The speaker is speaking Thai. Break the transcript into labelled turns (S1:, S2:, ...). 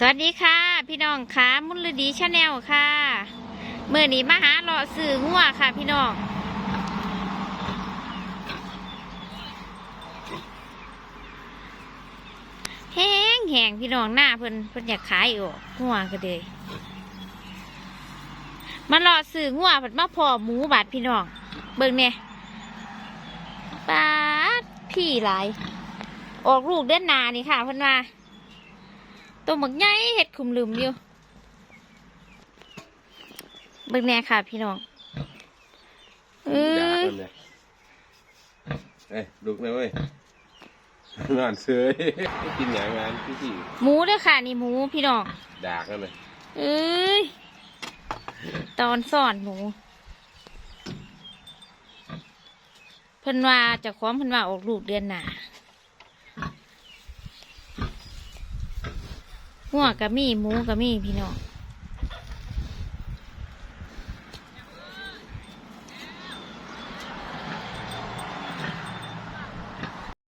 S1: สวัสดีค่ะ พี่น้องค่ะมุลดีชาแนลค่ะเมื่อนี้มาหาเลาะสื่องัวค่ะ พี่น้องแห้งแห้งพี่น้องหน้าเพิ่นเพิ่นอยากขายอยู่งัวก็เลยมาเลาะสื่องัวเพิ่นมาพอหมูบาดพี่น้องเบิ่งเนี่ยปาดพี่หลายออกลูกเดือนนานี่ค่ะเพิ่นว่า ตัวหมึกใหญ่เห็ดขุมลืมอยู่เบิ่งแน่ค่ะ พี่น้องเอ
S2: ด่า
S1: อ
S2: คนเลยเอ้ยลุกนะเว้ยนอนเสยกินอย่างงานพี่สี่
S1: หมูเด้อค่ะ นี่หมูพี่น้อง
S2: ดากกันเลย
S1: เอ้ย ตอนซ่อนหมูเพิ่นว่าเจะคล้าของเพิ่นว่าออกลูกเดือนหนา หัวกะมีหมูกะมีพี่น้อง